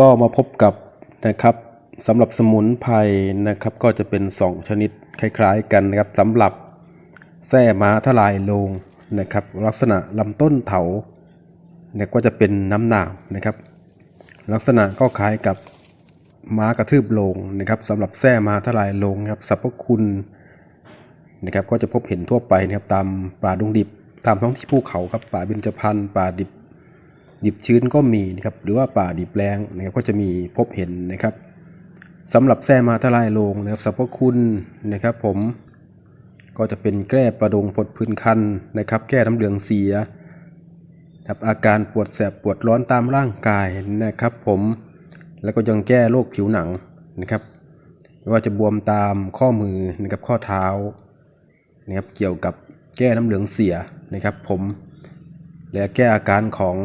ก็มาพบกับนะครับสำหรับสมุนไพรนะครับ ก็จะเป็น 2 ชนิดคล้ายๆกันนะครับสำหรับแส้ม้าทลายลงนะครับ ลักษณะลำต้นเถาเนี่ยก็จะเป็นน้ำหนามนะครับ ลักษณะก็คล้ายกับม้ากระทืบลงนะครับสำหรับแส้ม้าทลายลงครับสรรพคุณนะครับก็จะพบเห็นทั่วไปนะครับตามป่าดงดิบตามท้องที่ภูเขาครับป่าเบญจพรรณป่าดิบ ดิบชื้นก็มีนะครับหรือว่าป่าดิบแรงนะครับก็จะมีพบเห็นนะครับสำหรับแส้มาทลายโลงนะครับสรรพคุณนะครับ ผมก็จะเป็นแก้ประดงผดพื้นคันนะครับ แก้น้ำเหลืองเสียครับอาการปวดแสบปวดร้อนตามร่างกายนะครับ ผมแล้วก็ยังแก้โรคผิวหนังนะครับไม่ว่าจะบวมตามข้อมือนะครับข้อเท้านะครับเกี่ยวกับแก้น้ำเหลืองเสียนะครับ ผมและแก้อาการของ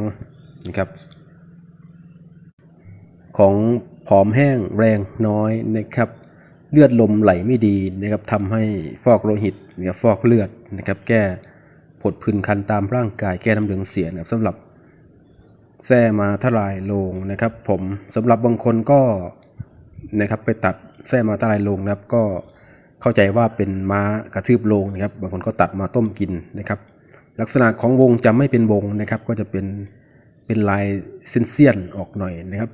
นะครับ ของผอมแห้งแรงน้อยนะครับ เลือดลมไหลไม่ดีนะครับทำให้ฟอกโลหิตนะครับฟอกเลือดนะครับ แก้ผดผื่นคันตามร่างกายแก้น้ำเหลืองเสียนะครับสำหรับแส้มาทลายลงนะครับ ผมสำหรับบางคนก็นะครับไปตัดแส้มาทลายลงนะครับ ก็เข้าใจว่าเป็นม้ากระทืบลงนะครับ บางคนก็ตัดมาต้มกินนะครับ ลักษณะของวงจะไม่เป็นวงนะครับ ก็จะเป็น เป็นลายเส้นเสี้ยนออกหน่อยนะครับ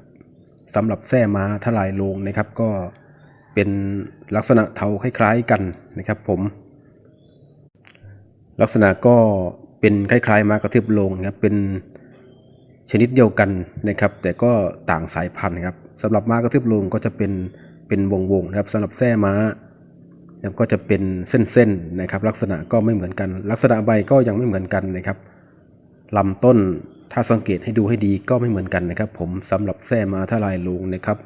สำหรับแส้ม้าทลายโลงนะครับ ก็เป็นลักษณะเทาคล้ายๆกันนะครับ ผม ลักษณะก็เป็นคล้ายๆม้ากระทืบโลงนะครับเป็นชนิดเดียวกันนะครับ แต่ก็ต่างสายพันธุ์ครับสำหรับม้ากระทืบโลงก็จะเป็นเป็นวงๆนะครับสำหรับแส้ม้าก็จะเป็นเส้นๆนะครับ ลักษณะก็ไม่เหมือนกัน ลักษณะใบก็ยังไม่เหมือนกันนะครับลำต้น ถ้าสังเกตให้ดูให้ดีก็ไม่เหมือนกันนะครับ ผมสำหรับแส้มาทลายโลงนะครับ